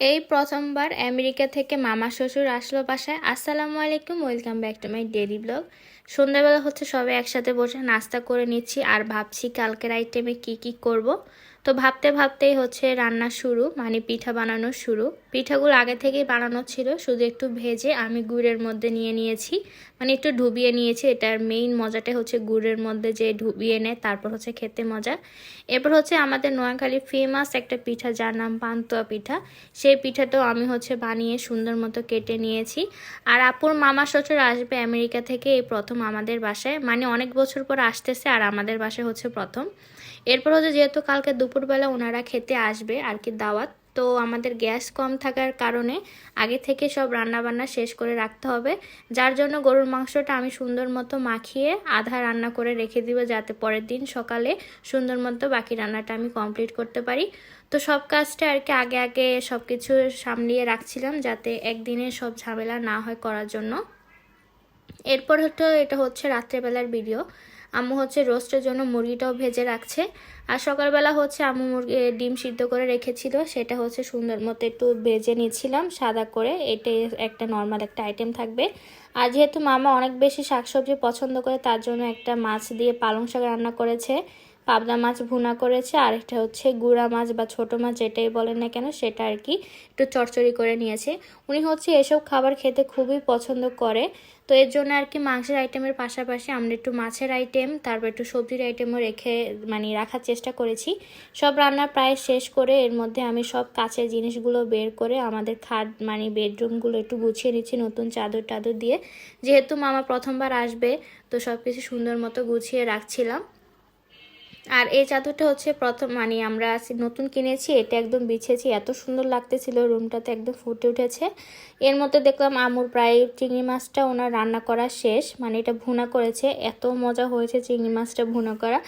এই প্রথমবার আমেরিকা থেকে মামা শ্বশুর আসলো বাসায় আসসালামু আলাইকুম, welcome back to my daily blog সন্ধ্যাবেলা হচ্ছে সবাই একসাথে বসে নাস্তা করে নিচ্ছি আর ভাবছি কালকের আইটেমে কি কি করব। তো ভাবতে ভাবতেই হচ্ছে রান্না শুরু মানে পিঠা বানানো শুরু। পিঠাগুলো আগে থেকেই বানানো ছিল, শুধু একটু ভেজে আমি গুড়ের মধ্যে নিয়ে নিয়েছি। মানে একটু ডুবিয়ে নিয়েছি, এটার মেইন মজাটা হচ্ছে গুড়ের মধ্যে যে ডুবিয়ে নেয়, তারপর হচ্ছে খেতে মজা। এরপর হচ্ছে আমাদের নোয়াখালী ফেমাস একটা পিঠা, যার নাম পান্তুয়া পিঠা। সেই পিঠাটাও আমি হচ্ছে বানিয়ে সুন্দর মতো কেটে নিয়েছি। আর আপুর মামা শ্বশুর আসবে আমেরিকা থেকে, এই প্রথম আমাদের বাসায়। মানে অনেক বছর পর আসতেছে, আর আমাদের বাসায় হচ্ছে প্রথম। এরপর হচ্ছে যেহেতু কালকে দুপুরবেলা ওনারা খেতে আসবে আর কি দাওয়াত। তো আমাদের গ্যাস কম থাকার কারণে আগে থেকে সব রান্না বান্না শেষ করে রাখতে হবে। যার জন্য গরুর মাংসটা আমি সুন্দর মতো মাখিয়ে আধা রান্না করে রেখে দিব যাতে পরের দিন সকালে সুন্দর মতো বাকি রান্নাটা আমি কমপ্লিট করতে পারি। তো সব কাজটা আর কি আগে আগে সব কিছু সামলিয়ে রাখছিলাম যাতে একদিনে সব ঝামেলা না হয় করার জন্য। এরপর হচ্ছে, এটা হচ্ছে রাত্রেবেলার ভিডিও। আম্মু হচ্ছে রোস্টের জন্য মুরগিটাও ভেজে রাখছে। আর সকালবেলা হচ্ছে আম্মু মুরগি ডিম সিদ্ধ করে রেখেছিল। সেটা হচ্ছে সুন্দর মতো একটু ভেজে নিয়েছিলাম সাদা করে। এটাই একটা নর্মাল একটা আইটেম থাকবে। আর যেহেতু মামা অনেক বেশি শাকসবজি পছন্দ করে, তার জন্য একটা মাছ দিয়ে পালং শাক রান্না করেছে। পাবদা মাছ ভুনা করেছে আর একটা হচ্ছে গুড়া মাছ বা ছোট মাছ যেটাই বলেন না কেন, সেটা আর কি একটু চরচড়ি করে নিয়েছে। উনি হচ্ছে এসব খাবার খেতে খুবই পছন্দ করে, তো এর জন্য আর কি মাংসের আইটেমের পাশাপাশি আমরা একটু মাছের আইটেম, তারপর একটু সবজির আইটেমও রেখে মানে রাখার চেষ্টা করেছি। সব রান্না প্রায় শেষ করে এর মধ্যে আমি সব কাছের জিনিসগুলো বের করে আমাদের খাট মানে বেডরুমগুলো একটু গুছিয়ে নিচ্ছি নতুন চাদর টাদর দিয়ে। যেহেতু মামা প্রথমবার আসবে, তো সব কিছু সুন্দর মতো গুছিয়ে রাখছিলাম। আর এই চাদরটা হচ্ছে প্রথম মানে আমরা নতুন কিনেছি, এটা একদম বিছেছি, এত সুন্দর লাগতেছিল, রুমটাতে একদম ফুটে উঠেছে। এর মধ্যে দেখলাম আমুর প্রায় চিংড়ি মাছটা ওনার রান্না করা শেষ মানে এটা ভুনা করেছে, এত মজা হয়েছে চিংড়ি মাছটা ভুনা করা।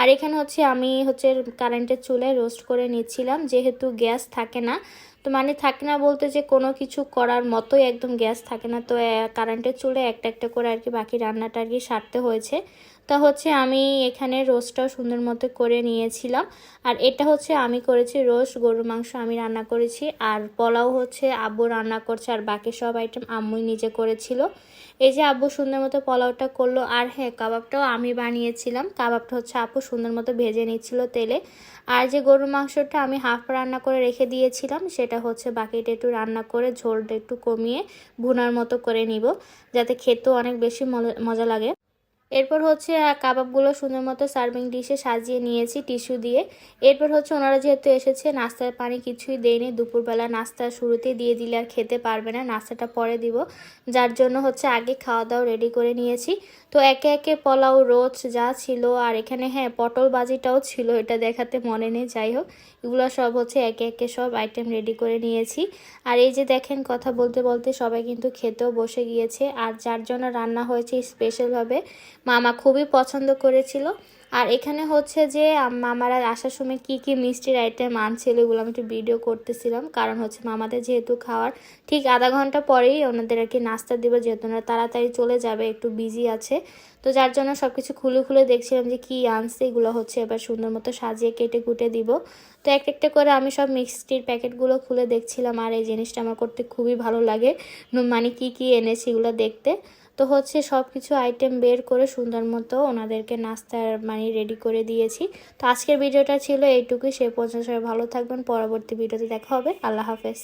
আর এখানে হচ্ছে আমি হচ্ছে কারেন্টের চুলায় রোস্ট করে নিচ্ছিলাম, যেহেতু গ্যাস থাকে না। তো মানে থাকে না বলতে যে কোনো কিছু করার মতোই একদম গ্যাস থাকে না, তো কারেন্টের চুলে একটা একটা করে আর কি বাকি রান্নাটা আর কি সারতে হয়েছে। তা হচ্ছে আমি এখানে রোস্টটাও সুন্দর মতো করে নিয়েছিলাম। আর এটা হচ্ছে আমি করেছি রোস্ট, গরুর মাংস আমি রান্না করেছি। আর পোলাও হচ্ছে আব্বু রান্না করছে, আর বাকি সব আইটেম আম্মুই নিজে করেছিল। এই যে আব্বু সুন্দর মতো পোলাওটা করল, আর হ্যাঁ কাবাবটাও আমি বানিয়েছিলাম। কাবাবটা হচ্ছে আপু সুন্দর মতো ভেজে নিচ্ছিল তেলে। আর যে গরুর মাংসটা আমি হাফ রান্না করে রেখে দিয়েছিলাম, সেটা হচ্ছে বাকিটা একটু রান্না করে ঝোলটা একটু কমিয়ে ভুনার মতো করে নিব, যাতে খেতেও অনেক বেশি মজা লাগে। এরপর হচ্ছে কাবাবগুলো সুন্দর মতো সার্ভিং ডিশে সাজিয়ে নিয়েছি টিস্যু দিয়ে। এরপর হচ্ছে, ওনারা যেহেতু এসেছে, নাস্তার পানি কিছুই দেয়নি। দুপুরবেলা নাস্তা শুরুতেই দিয়ে দিলে আর খেতে পারবে না, নাস্তাটা পরে দিব। যার জন্য হচ্ছে, আগে খাওয়া দাওয়া রেডি করে নিয়েছি। তো একে একে পোলাও, রোজ যা ছিল, আর এখানে হ্যাঁ পটল বাজিটাও ছিল, এটা দেখাতে মনে নেই, যাই হোক। এগুলো সব হচ্ছে, একে একে সব আইটেম রেডি করে নিয়েছি। আর এই যে দেখেন, কথা বলতে বলতে সবাই কিন্তু খেতেও বসে গিয়েছে। আর যার জন্য রান্না হয়েছে স্পেশালভাবে মামা খুবই পছন্দ করেছিল। আর এখানে হচ্ছে যে মামারা আসার সময় কি কি মিষ্টির আইটেম আনছিল এগুলো আমি একটু ভিডিও করতেছিলাম। কারণ হচ্ছে মামাদের যেহেতু খাওয়ার, ঠিক আধা ঘণ্টা পরেই ওনাদের আর কি নাস্তা দিব, যেহেতু ওনারা তাড়াতাড়ি চলে যাবে, একটু বিজি আছে। তো যার জন্য সব কিছু খুলে খুলে দেখছিলাম যে কি আনছে, এগুলো হচ্ছে এবার সুন্দর মতো সাজিয়ে কেটে কুটে দিব। তো এক একটা করে আমি সব মিষ্টির প্যাকেটগুলো খুলে দেখছিলাম, আর এই জিনিসটা আমার করতে খুবই ভালো লাগে। মানে কি কি এনেছি এগুলো দেখতে। তো হচ্ছে সব কিছু আইটেম বের করে সুন্দর মতো ওনাদেরকে নাস্তার মানে রেডি করে দিয়েছি। তো আজকের ভিডিওটা ছিল এইটুকুই, সে পর্যন্ত সবাই ভালো থাকবেন। পরবর্তী ভিডিওতে দেখা হবে। আল্লাহ হাফেজ।